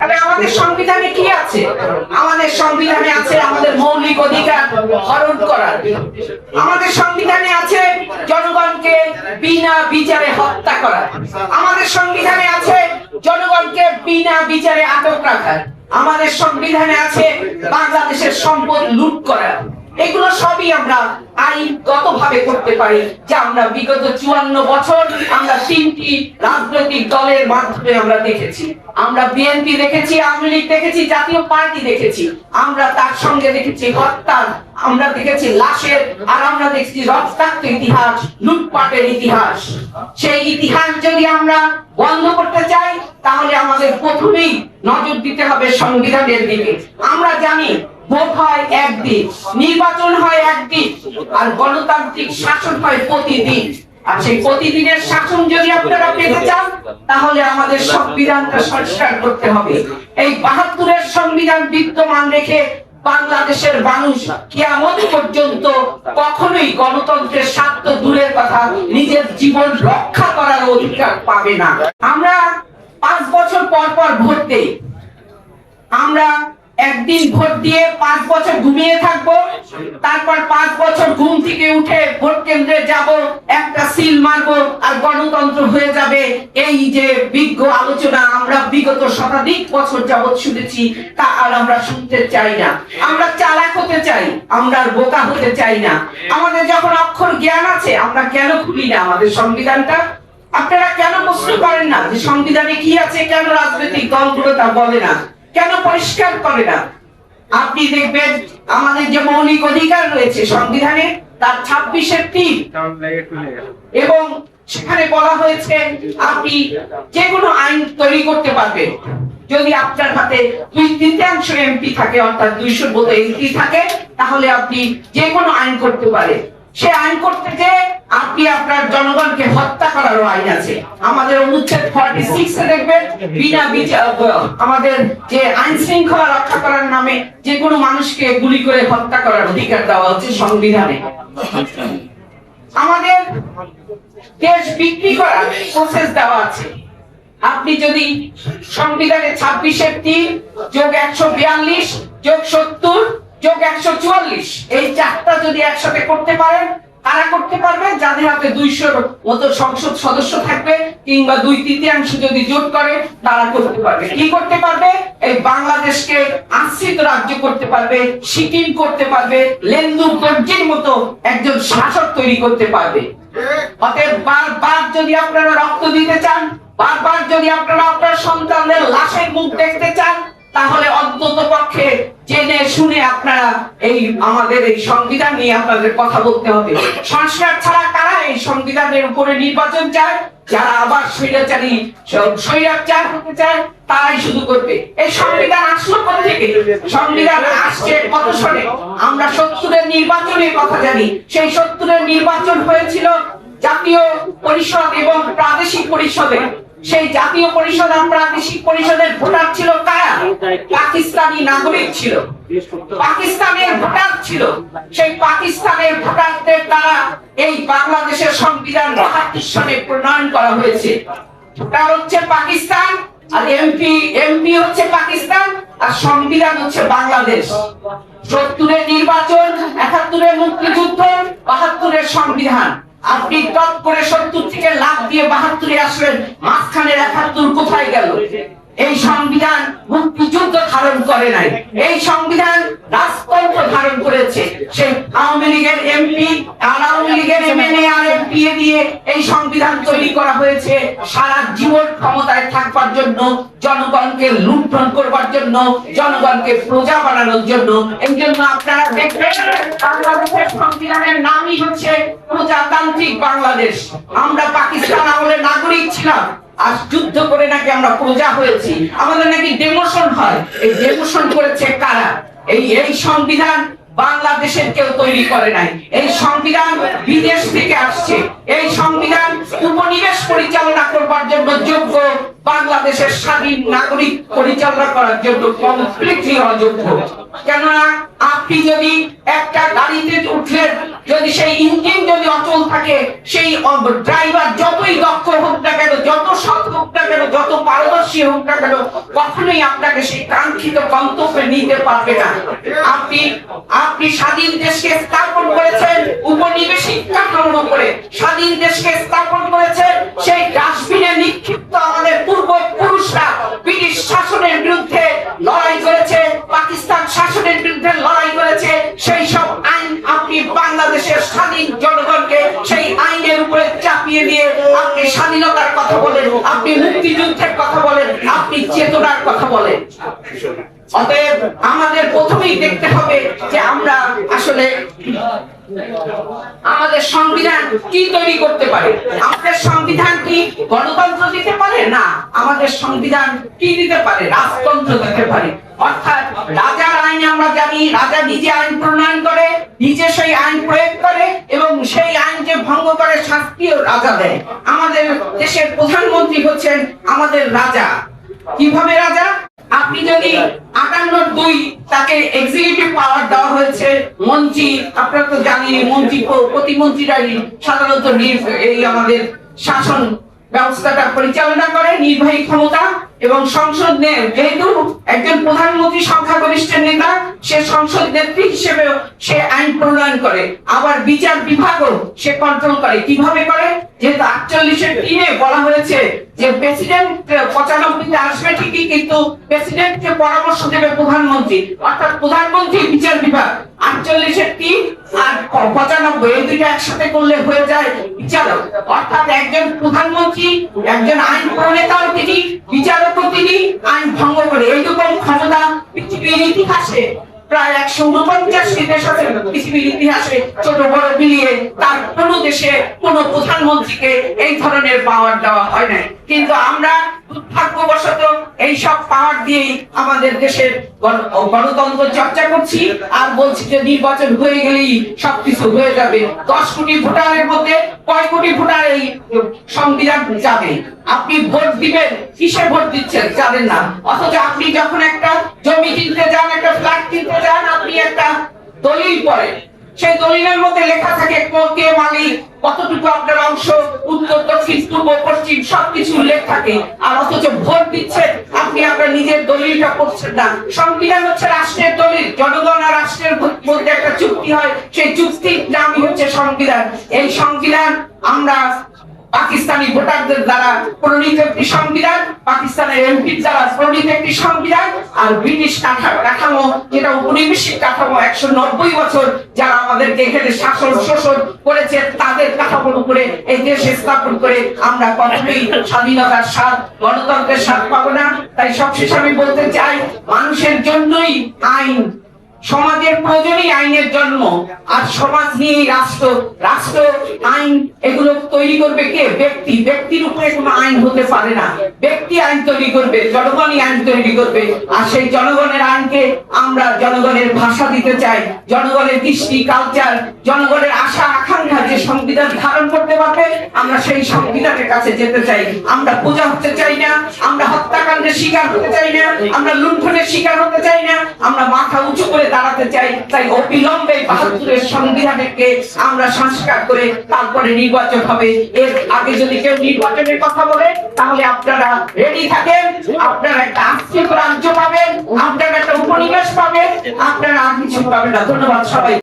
আমাদের সংবিধানে কি আছে? আমাদের সংবিধানে আছে আমাদের মৌলিক অধিকার হরণ করার। আমাদের সংবিধানে আছে জনগণকে বিনা বিচারে হত্যা করা আমাদের সংবিধানে আছে জনগণকে বিনা বিচারে আটক রাখার। আমাদের সংবিধানে আছে বাংলাদেশের সম্পদ লুট করা এগুলো সবই আমরা আইনগত ভাবে করতে পারি, যে আমরা বিগত চুয়ান্ন বছর আমরা তিনটি রাজনৈতিক দলের মাধ্যমে আমরা দেখেছি। আমরা বিএনপি দেখেছি, আওয়ামী লীগ দেখেছি, জাতীয় পার্টি দেখেছি। আমরা তার সঙ্গে দেখেছি হত্যা আমরা দেখেছি লাশের, আর আমরা দেখছি রক্তাক্ত ইতিহাস, লুটপাটের ইতিহাস। সেই ইতিহাস যদি আমরা বন্ধ করতে চাই, তাহলে আমাদের প্রথমেই নজর দিতে হবে সংবিধানের দিকে। আমরা জানি ভোট হয় একদিন নির্বাচন হয় একদিন আর গণতান্ত্রিক শাসন হয় প্রতিদিন। আর সেই প্রতিদিনের শাসন যদি আপনারা পেতে চান, তাহলে আমাদের সংবিধানটা সংস্কার করতে হবে। এই বাহাত্তরের সংবিধান বিদ্যমান রেখে বাংলাদেশের মানুষ কিয়ামত পর্যন্ত কখনোই গণতন্ত্রের স্বার্থ দূরের কথা নিজের জীবন রক্ষা করার অধিকার পাবে না। আমরা পাঁচ বছর পর পর ভোট দেই। আমরা একদিন ভোট দিয়ে পাঁচ বছর ঘুমিয়ে থাকব, তারপর পাঁচ বছর ঘুম থেকে উঠে ভোট কেন্দ্রে যাব, একটা সিল মারবো আর গণতন্ত্র হয়ে যাবে। এই যে বিজ্ঞ আলোচনা আমরা বিগত শতাধিক বছর যাবৎ শুনেছি, তা আর আমরা শুনতে চাই না। আমরা চালাক হতে চাই, আমরা আর বোকা হতে চাই না। আমাদের যখন অক্ষর জ্ঞান আছে, আমরা কেন খুলি না আমাদের সংবিধানটা? আপনারা কেন প্রশ্ন করেন না যে সংবিধানে কি আছে, কেন রাজনৈতিক দলগুলো তা বলে না? কেন পরিষ্কার করে না? আপনি দেখবেন আমাদের যে মৌলিক অধিকার রয়েছে সংবিধানে, তার ছাব্বিশের তিন। এবং সেখানে বলা হয়েছে, আপনি যে কোনো আইন তৈরি করতে পারবেন। যদি আপনার হাতে দুই তৃতীয়াংশ এমপি থাকে, অর্থাৎ দুইশো মতো এমপি থাকে, তাহলে আপনি যে কোনো আইন করতে পারে সে আইন করতে যে আপনি আপনার জনগণকে হত্যা করার আইন আছে। আমাদের অনুচ্ছেদ ফর্টি সিক্স এ দেখবেন, বিনা বিচার আমাদের যে আইন শৃঙ্খলা রক্ষা করার নামে যে কোনো মানুষকে গুলি করে হত্যা করার অধিকার দেওয়া হচ্ছে সংবিধানে। আমাদের দেশ বিক্রি করার প্রসেস দেওয়া আছে। আপনি যদি সংবিধানে ছাব্বিশের তিন যোগ একশো বিয়াল্লিশ যোগ সত্তর যোগ একশো চুয়াল্লিশ, এই চারটা যদি একসাথে করতে পারেন তারা করতে পারবে, যাদের হাতে দুইশোর মতো সংসদ সদস্য থাকবে কিংবা দুই তৃতীয়াংশ যদি জোট করে, তারা করতে পারবে। কি করতে পারবে? এই বাংলাদেশকে আশ্রিত রাজ্য করতে পারবে, সিকিম করতে পারবে লেন্দু গর্জির মতো একজন শাসক তৈরি করতে পারবে। অতএব বারবার যদি আপনারা রক্ত দিতে চান, বারবার যদি আপনারা আপনার সন্তানদের লাশের মুখ দেখতে চান, তাহলে অন্তত পক্ষে শুনে আপনারা এই আমাদের এই সংবিধান নিয়ে আপনাদের কথা বলতে হবে। সংস্কার ছাড়া কারা এই সংবিধানের উপরে নির্বাচন চায়? যারা আবার স্বৈরাচারী, স্বৈরাচার হতে চায়, তারাই শুধু করবে। এই সংবিধান আসলো কোথা থেকে সংবিধান আসছে কত সনে আমরা সত্তরের নির্বাচনের কথা জানি। সেই সত্তরের নির্বাচন হয়েছিল জাতীয় পরিষদ এবং প্রাদেশিক পরিষদে। সেই জাতীয় পরিষদ আর প্রাদেশিক পরিষদের ভোটার ছিল কারা? পাকিস্তানি নাগরিক ছিল। পাকিস্তানের ভোটার ছিল। সেই পাকিস্তানের ভোটারদের দ্বারা এই বাংলাদেশের সংবিধান বাহাত্তর প্রণয়ন করা হয়েছে। ভোটার হচ্ছে পাকিস্তান, আর এমপি এমপি হচ্ছে পাকিস্তান, আর সংবিধান হচ্ছে বাংলাদেশ। সত্তরের নির্বাচন, একাত্তরের মুক্তিযুদ্ধ, বাহাত্তরের সংবিধান। আপনি টপ করে সত্তর থেকে লাভ দিয়ে বাহাত্তরে আসলেন মাঝখানের একাত্তর কোথায় গেল? এই সংবিধান মুক্তিযুদ্ধ ধারণ করে নাই। এই সংবিধান রাজতন্ত্র ধারণ করেছে। সেই আওয়ামী লীগের এমপি আওয়ামী লীগের এমএনএ আর এমপি দিয়ে এই সংবিধান তৈরি করা হয়েছে। সারা জীবন ক্ষমতায় থাকবার জন্য, জনগণকে লুণ্ঠন করবার জন্য, জনগণকে প্রজা বানানোর জন্য। এই জন্য আপনারা দেখবেন, বাংলাদেশের সংবিধানের নামই হচ্ছে প্রজাতান্ত্রিক বাংলাদেশ। আমরা পাকিস্তান আমলের নাগরিক ছিলাম, আজ যুদ্ধ করে নাকি আমরা প্রজা হয়েছি। আমাদের নাকি ডেমোশন হয়। এই ডেমোশন করেছে কারা? এই এই সংবিধান বাংলাদেশের কেউ তৈরি করে নাই। এই সংবিধান বিদেশ থেকে আসছে। এই সংবিধান উপনিবেশ পরিচালনা করবার জন্য যোগ্য, বাংলাদেশের স্বাধীন নাগরিক পরিচালনা করার জন্য কমপ্লিটলি অযোগ্য। কেননা আপনি যদি একটা গাড়িতে উঠলেন, যদি সেই ইঞ্জিন যদি অচল থাকে, সেই ড্রাইভার যতই দক্ষ হোক না কেন, যত সৎ হোক না কেন, যত পারদর্শী হোক না কেন, কখনোই আপনাকে সেই কাঙ্ক্ষিত গন্তব্যে নিতে পারবে না। আপনি আপনি স্বাধীন দেশকে স্থাপন করেছেন, উপনিবেশিক কাঠামোর উপরে। স্বাধীন দেশকে স্থাপন করেছেন, সেই ডাস্টবিনে নিক্ষিপ্ত আমাদের পূর্বপুরুষরা, ব্রিটিশ শাসনের বিরুদ্ধে লড়াই করেছে, সেই সব আইন আপনি বাংলাদেশের স্বাধীন জনগণকে সেই আইনের উপরে চাপিয়ে দিয়ে আপনি স্বাধীনতার কথা বলেন, আপনি মুক্তিযুদ্ধের কথা বলেন, আপনি চেতনার কথা বলেন। অতএব আমাদের প্রথমেই দেখতে হবে যে আমরা আসলে আমাদের সংবিধান কি তৈরি করতে পারে? আমাদের সংবিধান কি গণতন্ত্র দিতে পারে? না। আমাদের সংবিধান কি দিতে পারে? রাজতন্ত্র দিতে পারে। অর্থাৎ রাজার আইন আমরা জানি, রাজা নিজে আইন প্রণয়ন করে, নিজে সেই আইন প্রয়োগ করে এবং সেই আইন যে ভঙ্গ করে শাস্তিও রাজা দেয়। আমাদের দেশের প্রধানমন্ত্রী হচ্ছেন আমাদের রাজা। কীভাবে রাজা? আপনি যদি আটান্ন দুই তাকে এক্সিকিউটিভ পাওয়ার দেওয়া হয়েছে, মন্ত্রী, আপনারা তো জানেন মন্ত্রী প্রতিমন্ত্রীরাই সাধারণত এই আমাদের শাসন ব্যবস্থাটা পরিচালনা করে, নির্বাহী ক্ষমতা। এবং সংসদ নে- যেহেতু একজন প্রধানমন্ত্রী সংখ্যাগরিষ্ঠ নেতা, সে সংসদ নেত্রী হিসেবে সে আইন প্রণয়ন করে। আবার বিচার বিভাগও সে কন্ট্রোল করে। কীভাবে করে? যেহেতু আটচল্লিশের তিনে বলা হয়েছে যে প্রেসিডেন্ট পঁচানব্বইতে আসবে ঠিকই, কিন্তু প্রেসিডেন্টকে পরামর্শ দেবে প্রধানমন্ত্রী। অর্থাৎ প্রধানমন্ত্রী বিচার বিভাগ। আটচল্লিশের তিন আর পঁচানব্বই, এই দুটো একসাথে করলে হয়ে যায় বিচারক। অর্থাৎ একজন প্রধানমন্ত্রী, একজন আইন প্রণেতাও তিনি তিনি আইন ভঙ্গ করে এইরকম ক্ষমতা পৃথিবীর ইতিহাসে প্রায় একশো উনপঞ্চাশটি দেশ আছে পৃথিবীর ইতিহাসে ছোট বড় মিলিয়ে তার কোনো দেশে কোনো প্রধানমন্ত্রীকে এই ধরনের পাওয়ার দেওয়া হয় না কিন্তু আমরা দুর্ভাগ্যবশত এই সব পাওয়ার দিয়েই আমাদের দেশের গণতন্ত্র চর্চা করছি আর বলছি যে নির্বাচন হয়ে গেলেই সবকিছু হয়ে যাবে। দশ কোটি ভোটারের মধ্যে কয় কোটি ভোটার এই সংবিধান যাবে? আপনি ভোট দিবেন, কিসে ভোট দিচ্ছেন জানেন না। অথচ আপনি যখন একটা জমি কিনতে যান, একটা ফ্ল্যাট কিনতে যান, আপনি একটা দলিল পড়েন। সেই দলিলের মধ্যে লেখা থাকে কো- মালিক কতটুকু আপনার অংশ উত্তর, দক্ষিণ, পূর্ব, পশ্চিম, সবকিছু উল্লেখ থাকে। আর অথচ ভোট দিচ্ছেন আপনি আপনার নিজের দলিলটা করছেন না। সংবিধান হচ্ছে রাষ্ট্রের দলিল। জনগণ আর রাষ্ট্রের মধ্যে একটা চুক্তি হয়। সেই চুক্তির নামই হচ্ছে সংবিধান। এই সংবিধান আমরা পাকিস্তানি ভোটারদের দ্বারা প্রণীত একটি সংবিধান, পাকিস্তানের এমপির দ্বারা প্রণীত একটি সংবিধান, আর ব্রিটিশ কাঠা- কাঠামো, যেটা উপনিবেশিক কাঠামো একশো নব্বই বছর যারা আমাদেরকে এখানে শাসন শোষণ করেছে, তাদের কাঠামোর উপরে এই দেশ স্থাপন করে আমরা কখনোই স্বাধীনতার স্বাদ, গণতন্ত্রের স্বাদ পাবো না। তাই সবশেষে আমি বলতে চাই, মানুষের জন্যই আইন সমাজের প্রয়োজনই আইনের জন্ম আর সমাজ নিয়েই রাষ্ট্র রাষ্ট্র আইন এগুলো তৈরি করবে কে? ব্যক্তি। ব্যক্তির উপরে কোনো আইন হতে পারে না। ব্যক্তি আইন তৈরি করবে, জনগণই আইন তৈরি করবে। আর সেই জনগণের আইনকে আমরা জনগণের ভাষা দিতে চাই, জনগণের দৃষ্টি কালচার জনগণের আশা, আকাঙ্ক্ষা যে সংবিধান ধারণ করতে পারবে, আমরা সেই সংবিধানের কাছে যেতে চাই। আমরা পূজা হতে চাই না, আমরা হত্যাকাণ্ডের শিকার হতে চাই না, আমরা লুণ্ঠনের শিকার হতে চাই না, আমরা মাথা উঁচু করে দাঁড়াতে চাই, তাই অবিলম্বে বাহাত্তরের সংবিধানকে আমরা সংস্কার করে তারপরে নির্বাচন হবে। এর আগে যদি কেউ নির্বাচনের কথা বলে, তাহলে আপনারা রেডি থাকেন, আপনারা একটা আর্থিক রাজ্য পাবেন, আপনারা একটা উপনিবেশ পাবেন, আপনারা আর কিছু পাবেন না। ধন্যবাদ সবাই